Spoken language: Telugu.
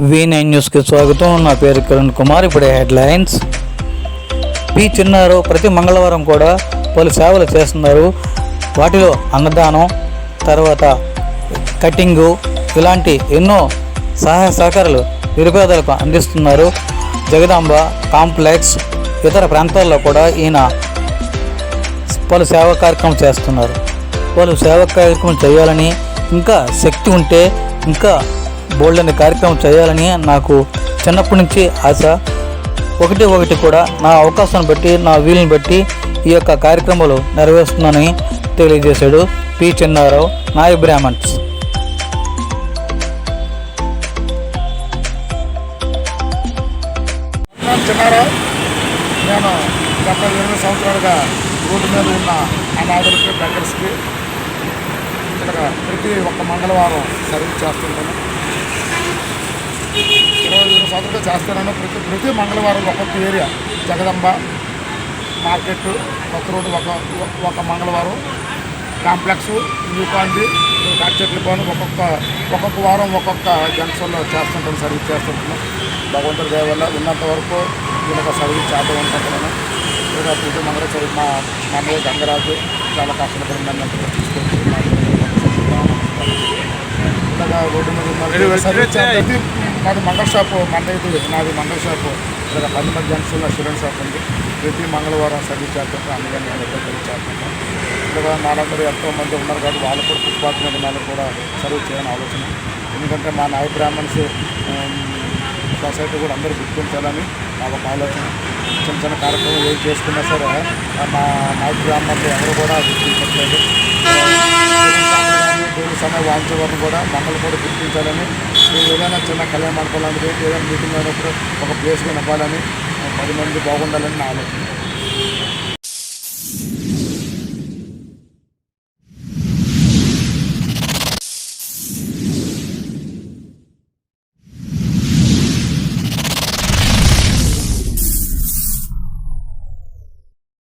వి నైన్ న్యూస్కి స్వాగతం. నా పేరు కిరణ్ కుమార్. ఇప్పుడే హెడ్లైన్స్. పి చిన్నారు ప్రతి మంగళవారం కూడా పలు సేవలు చేస్తున్నారు. వాటిలో అన్నదానం తర్వాత కటింగు ఇలాంటి ఎన్నో సహాయ సహకారాలు నిరుపేదలకు అందిస్తున్నారు. జగదాంబ కాంప్లెక్స్ ఇతర ప్రాంతాల్లో కూడా ఈయన పలు సేవా కార్యక్రమం చేస్తున్నారు. వాళ్ళు సేవా కార్యక్రమం చేయాలని ఇంకా శక్తి ఉంటే ఇంకా బోల్డ్ అనే కార్యక్రమం చేయాలని నాకు చిన్నప్పటి నుంచి ఆశ. ఒకటి ఒకటి కూడా నా అవకాశాన్ని బట్టి నా వీలుని బట్టి ఈ యొక్క కార్యక్రమాలు నెరవేరుస్తున్నానని తెలియజేశాడు పి. చిన్నారావు నాయ బ్రాహ్మణ్స్ చిన్నారావు నేను గత ఇరవై సంవత్సరాలుగా రోడ్డు మీద ఉన్న అనాథులకి బెగ్గర్స్కి ఇక్కడ ప్రతి ఒక్క మంగళవారం సర్వీస్ చేస్తుంటాను. ఇరవై ఇరవై సంవత్సరాలు చేస్తున్నాను. ప్రతి ప్రతి మంగళవారం ఒక్కొక్క ఏరియా జగదంబ మార్కెట్ ఒక రోడ్డు ఒక ఒక మంగళవారం. కాంప్లెక్స్ యూకాండి చెట్లు పోను ఒక్కొక్క ఒక్కొక్క వారం ఒక్కొక్క జంక్షన్లో చేస్తుంటాను సర్వీస్ చేస్తుంటాను భగవంతుడి దయ వల్ల ఉన్నంత వరకు ఒక సర్వీస్ చేద్దాం అనుకుంటున్నాను. ఇంకా పూజ మంగళ చదివి మా మా అన్నయ్య గంగరాజు చాలా కష్టపడి నన్ను తీసుకొచ్చి ఇలాగా రోడ్డు మీద. మాది మంగళ షాపు మండేది నాది మంగళ షాపు. ఇక్కడ పది మంది జంక్షన్లో స్టూడెంట్ షాప్ ఉంది. ప్రతి మంగళవారం సర్వీస్ చేస్తుంటాం అందుకని నేను ఎక్కడ సర్వీస్ చేస్తుంటాను కూడా నాలందరూ ఎంతో మంది ఉన్నారు కాబట్టి వాళ్ళు కూడా ఫుట్పాత్ మీద వాళ్ళు కూడా సర్వ్ చేయాలని ఆలోచన. ఎందుకంటే మా నాయ బ్రాహ్మణ్స్ సొసైటీ కూడా అందరూ గుర్తించాలని నా ఒక ఆలోచన. చిన్న చిన్న కార్యక్రమం ఏం చేసుకున్నా సరే మా నాయ బ్రాహ్మణులు ఎవరు కూడా గుర్తించట్లేదు. దేవుని సమయ వాంచేవారిని కూడా మమ్మల్ని కూడా గుర్తించాలని మేము ఏదైనా చిన్న కళ్యాణ మండపాలని ఏదైనా మీటింగ్ అయినప్పుడు ఒక ప్లేస్గా నవ్వాలని పది మంది బాగుండాలని నా ఆలోచన.